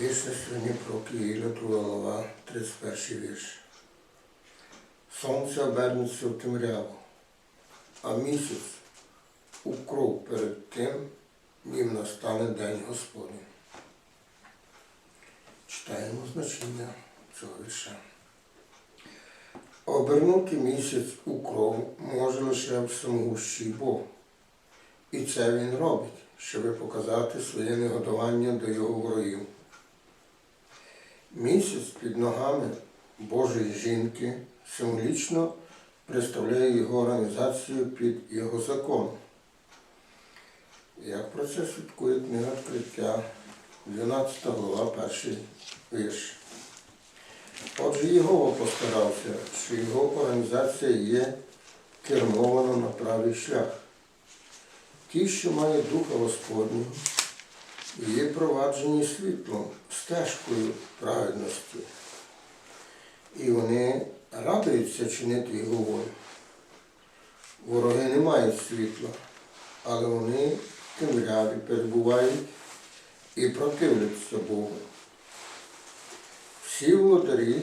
Вірше сьогодні про Киїля, глава, 31 вірш. Сонце обернеться в темряву, а місяць у кров перед тим, ним настане день Господній. Читаємо значення цього вірша. Обернути місяць у кров може лише всемогущий Бог. І це він робить, щоб показати своє негодування до його ворогів. Місяць під ногами Божої жінки символічно представляє його організацію під його закон. Як про це свідкує книга відкриття, 12 глава, перший вірш. Отже, Єгова постарався, що його організація є кермована на правий шлях. Ті, що мають Духа Господнього, є проваджені світлом, стежкою праведності. І вони радуються чинити його волю. Вороги не мають світла, але вони темряві перебувають і противляться Богу. Всі володарі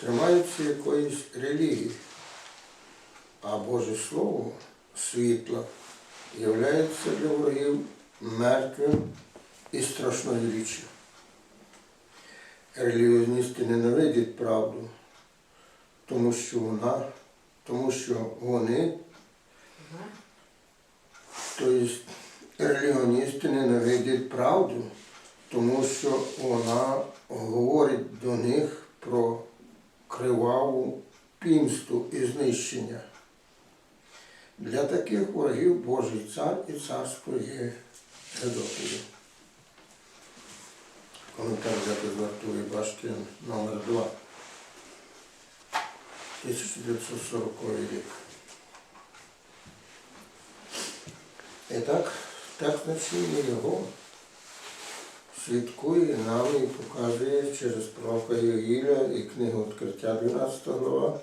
тримаються якоїсь релігії, а Боже Слово світла являється для ворогів мертвим і страшною річчю. Релігіоністи ненавидять правду, тому що вона, тому що вони, тобто релігіоністи ненавидять правду, тому що вона говорить до них про криваву пімсту і знищення. Для таких ворогів Божий цар і царство є Гедотою. Коментар взяти з Вартури башти номер 2 1940 рік. І так, так значення його свідкує нам і показує через пророка Єгіля і книгу відкриття 12 глава.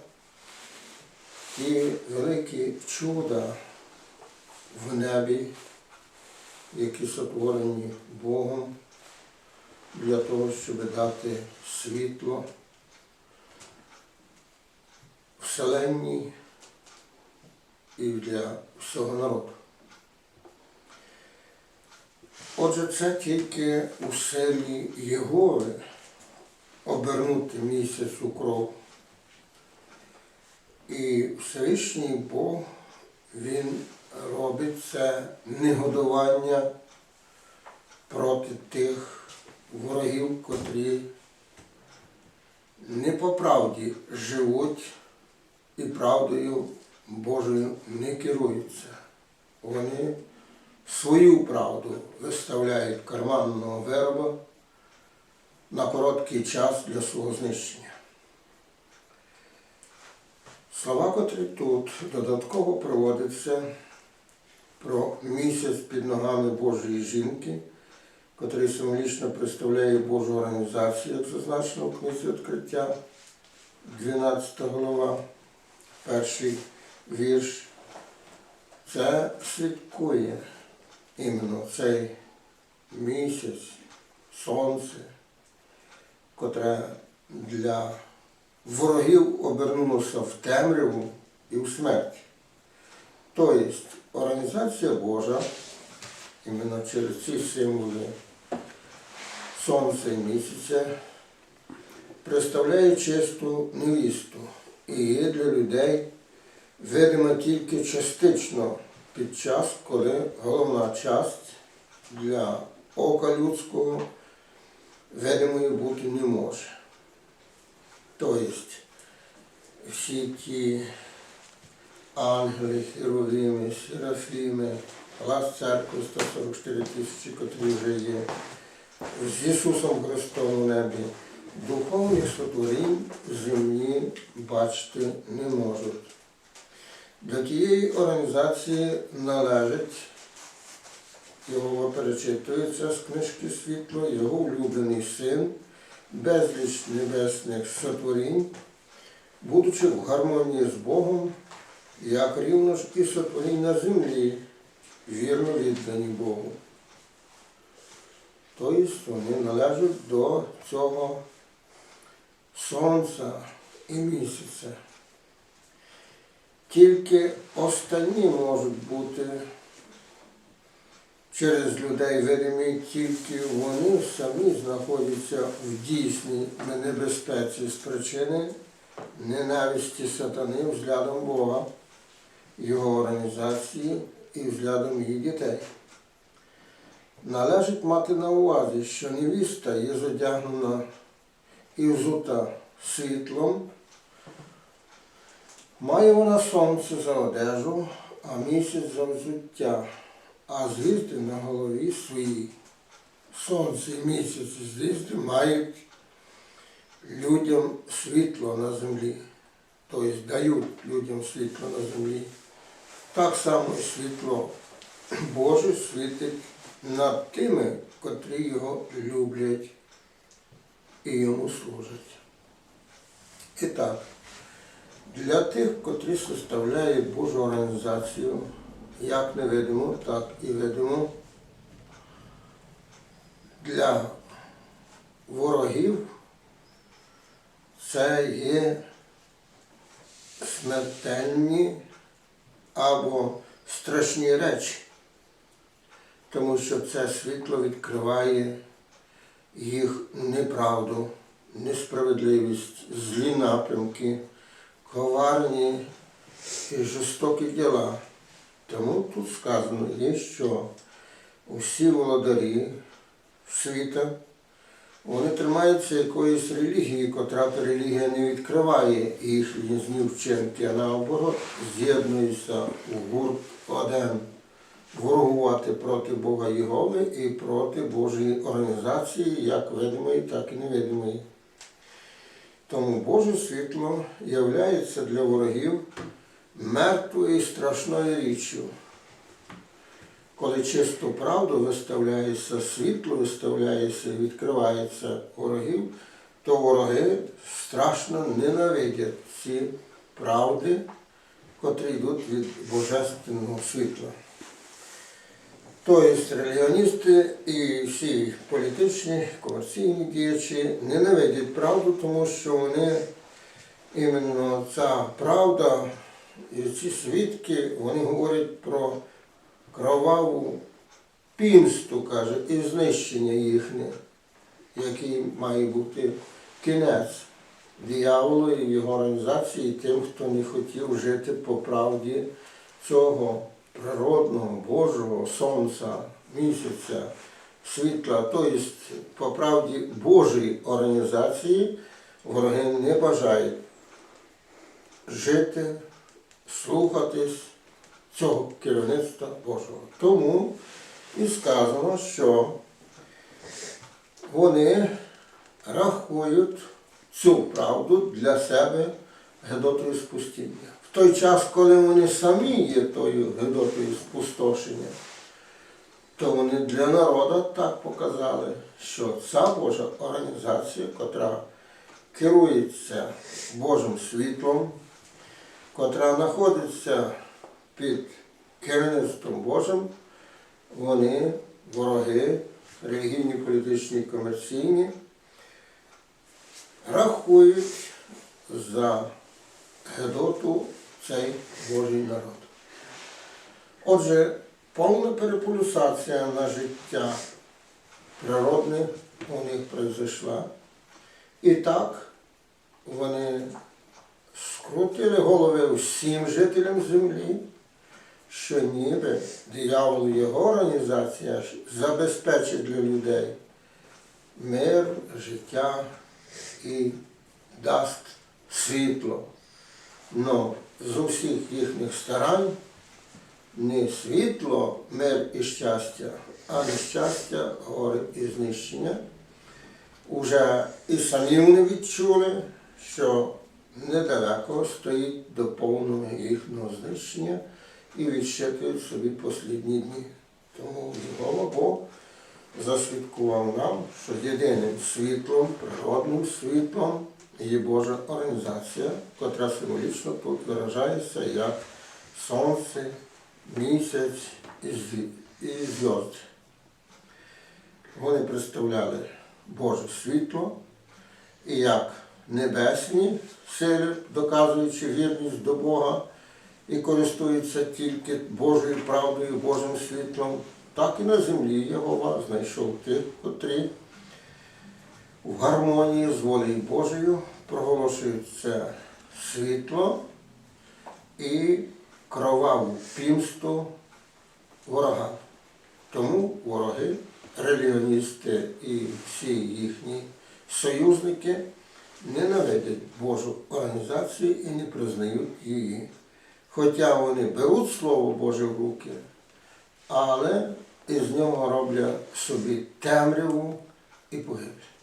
Ті великі чуда в небі, які сотворені Богом для того, щоб дати світло вселенній і для всього народу. Отже, це тільки у селі Єгови обернути місяць у кров. І Всевишній Бог, Він робить це негодування проти тих ворогів, котрі не по правді живуть і правдою Божою не керуються. Вони свою правду виставляють карманного вироба на короткий час для свого знищення. Слова, котрі тут додатково проводяться про місяць під ногами Божої жінки, котрий символічно представляє Божу організацію, як зазначено в книзі відкриття, 12 глава, перший вірш. Це свідкує іменно цей місяць, сонце, котре для ворогів обернулося в темряву і в смерть. Тобто організація Божа, іменно через ці символи сонця і місяця, представляє чисту невісту і є для людей видима тільки частично під час, коли головна часть для ока людського видимою бути не може. Тобто всі ті ангели, херовими, серафіми, глас церкви 144 тисячі, котрі вже є, з Ісусом Христом у небі, духовних сотворінь землі бачити не можуть. До тієї організації належить, його перечитується з книжки світло, його улюблений син, безліч небесних сотворінь, будучи в гармонії з Богом, як рівно ж і сотворінь на землі, вірно віддані Богу. Тобто вони належать до цього сонця і місяця. Тільки останні можуть бути через людей видимі, тільки вони самі знаходяться в дійсній небезпеці з причини ненависті сатани взглядом Бога, його організації і взглядом її дітей. Належить мати на увазі, що невіста є задягнена і взута світлом, має вона сонце за одежу, а місяць за взуття, а звізди на голові свої. Сонце і місяць звізди мають людям світло на землі, тобто дають людям світло на землі. Так само і світло Боже світить над тими, котрі його люблять і йому служать. І так, для тих, котрі составляють Божу організацію, як невидимо, так і видимо, для ворогів це є смертельні або страшні речі, тому що це світло відкриває їх неправду, несправедливість, злі напрямки, коварні і жорстокі діла. Тому тут сказано є, що усі володарі світа, вони тримаються якоїсь релігії, котра релігія не відкриває їхні зні вчинки, а наоборот з'єднуються у гурт один ворогувати проти Бога Єгови і проти Божої організації, як видимої, так і невидимої. Тому Боже світло являється для ворогів мертвою і страшною річчю. Коли чисту правду виставляється світло, виставляється і відкривається ворогів, то вороги страшно ненавидять ці правди, котрі йдуть від божественного світла. Тобто релігіоністи і всі політичні, комерційні діячі ненавидять правду, тому що вони іменно ця правда і ці свідки вони говорять про кроваву пімсту, каже, і знищення їхнє, який має бути кінець дияволу і його організації, і тим, хто не хотів жити по правді цього природного, Божого сонця, місяця, світла, тобто по правді Божої організації вороги не бажають жити, слухатись цього керівництва Божого. Тому і сказано, що вони рахують цю правду для себе гедотою спустіння. Той час, коли вони самі є тою гедотою спустошення, то вони для народу так показали, що ця Божа організація, котра керується Божим світлом, котра знаходиться під керівництвом Божим, вони вороги, релігійні, політичні, комерційні, рахують за Гедоту цей Божий народ. Отже, повна переполюсація на життя природне у них произошла. І так вони скрутили голови всім жителям землі, що ніби диявол і його організація забезпечить для людей мир, життя і дасть світло. Но з усіх їхніх старань не світло, мир і щастя, а нещастя, горе і знищення. Уже і самі вони відчули, що недалеко стоїть до повного їхнього знищення і відщитують собі послідні дні. Тому Його Бог засвідкував нам, що єдиним світлом, природним світлом є Божа організація, котра символічно тут виражається як сонце, місяць і зв'язки. вони представляли Боже світло, і як небесні сили, доказуючи вірність до Бога і користуються тільки Божою правдою, Божим світлом, так і на землі Єгова знайшов тих, котрі в гармонії з волею Божою проголошують це світло і кроваву пімсту ворога. Тому вороги, релігіоністи і всі їхні союзники ненавидять Божу організацію і не признають її. Хоча вони беруть Слово Боже в руки, але із нього роблять собі темряву і погибель.